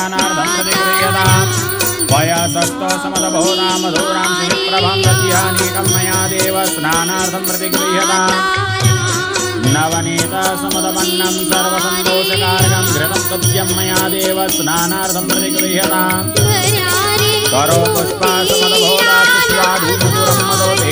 स्नानार्थं प्रतिगृह्यताम् वयसक्तो समदभूतां देव स्नानार्थं प्रतिगृह्यताम् सर्वसन्तोषकारकं देव स्नानार्थं प्रतिगृह्यताम् करो स्वाधूमधुरं मदो देशः पुष्टिकरं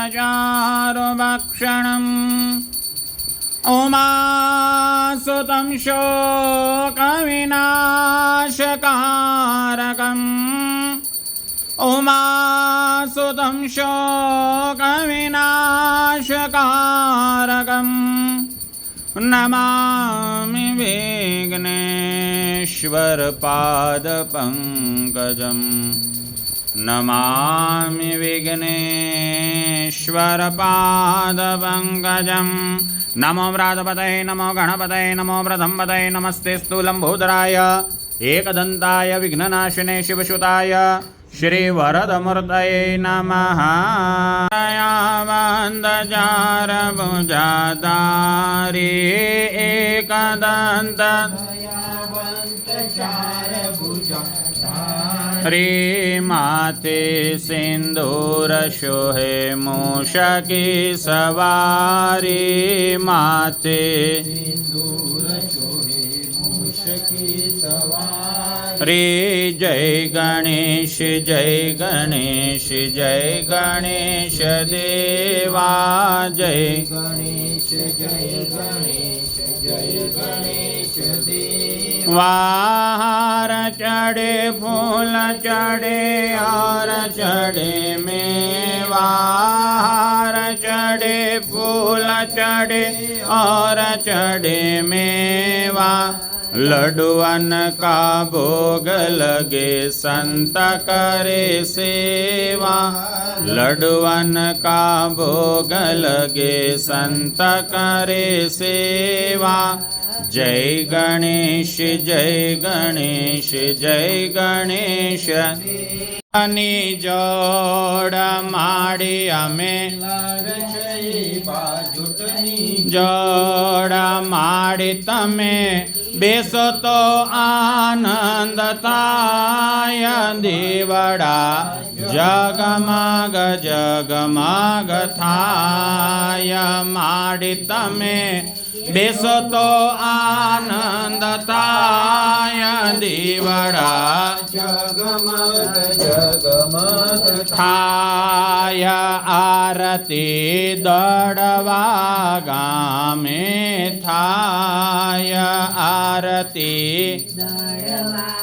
बलचारुभक्षणम् उमासुतं शोकविनाशकारकम्। उमासुतं शोकविनाशकारकम्। नमामि विघ्नेश्वरपादपङ्कजम् नमामि विघ्नेश्वरपादपङ्कजं नमो व्रातपतये, नमो गणपतये, नमो व्रतम्पतये नमस्ते स्थूलम्भूधराय एकदन्ताय, विघ्ननाशिने शिवसुताय श्रीवरदमूर्तये नमः। वन्दजारभुजादारी एकदन्त श्रीमाते सिन्दूरशोहे मूषकी सवारी माते। रे जय गणेश जय गणेश जय गणेश देवा जय। वाहार चढ़े, फूल चढ़े और चढ़े मेवाहार चढ़े, फूल चढ़े और चढ़े, मेवा। लडुअन का भोग लगे, संत करे सेवा। लडुअन का भोग लगे, संत करे सेवा। જય ગણેશ જય ગણેશ જય ગણેશ. ની જોડ માડી અમે. જોડ માડી તમે. બેસો તો આનંદ તાય દેવડા જગમાગ જગમાગ થાય. માડી તમે. बेसतो आनन्दताय दिवडा जगमद जगमदथाय आरती दडवागामे थाय आरती दडवा